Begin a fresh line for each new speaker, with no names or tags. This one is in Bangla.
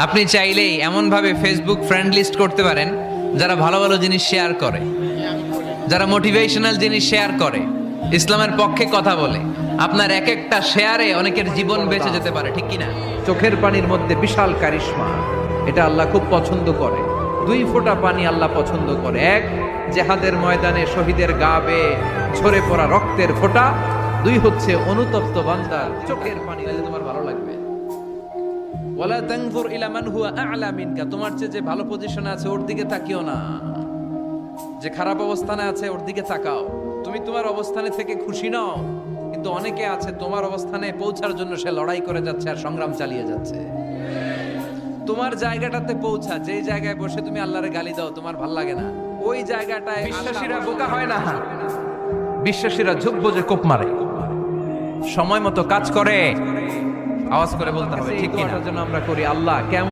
আপনি চাইলেই এমনভাবে ফেসবুক ফ্রেন্ড লিস্ট করতে পারেন, যারা ভালো ভালো জিনিস শেয়ার করে, যারা মোটিভেশনাল জিনিস শেয়ার করে, ইসলামের পক্ষে কথা বলে। আপনার এক একটা শেয়ারে অনেকের জীবন বেঁচে যেতে পারে, ঠিক কিনা?
চোখের পানির মধ্যে বিশাল কারিশমা। এটা আল্লাহ খুব পছন্দ করে। দুই ফোঁটা পানি আল্লাহ পছন্দ করে। এক, জেহাদের ময়দানে শহীদের গা বেয়ে ঝরে পড়া রক্তের ফোঁটা। দুই হচ্ছে অনুতপ্ত বান্দার চোখের পানি তোমার ভালো লাগবে। ওয়ালা তানজুর ইলা মান হুয়া আ'লা মিনকা তোমার চেয়ে যে ভালো পজিশনে আছে ওর দিকে তাকিও না। যে খারাপ অবস্থানে আছে ওর দিকে তাকাও। তুমি তোমার অবস্থানে থেকে খুশি নাও কিন্তু অনেকে আছে তোমার অবস্থানে পৌঁছার জন্য সে লড়াই করে যাচ্ছে আর সংগ্রাম চালিয়ে যাচ্ছে। তোমার জায়গাটাতে পৌঁছা যেই জায়গায় বসে তুমি আল্লাহরে গালি দাও তোমার ভালো লাগে না। ওই জায়গাটায় বিশ্বাসীরা বোকা হয় না। বিশ্বাসীরা ঝুঁকবো যে কোপ মারে। সময় মতো কাজ করে। আওয়াজ করে বলতে হবে ঠিক কিনা? জন্য আমরা করি আল্লাহ কেমন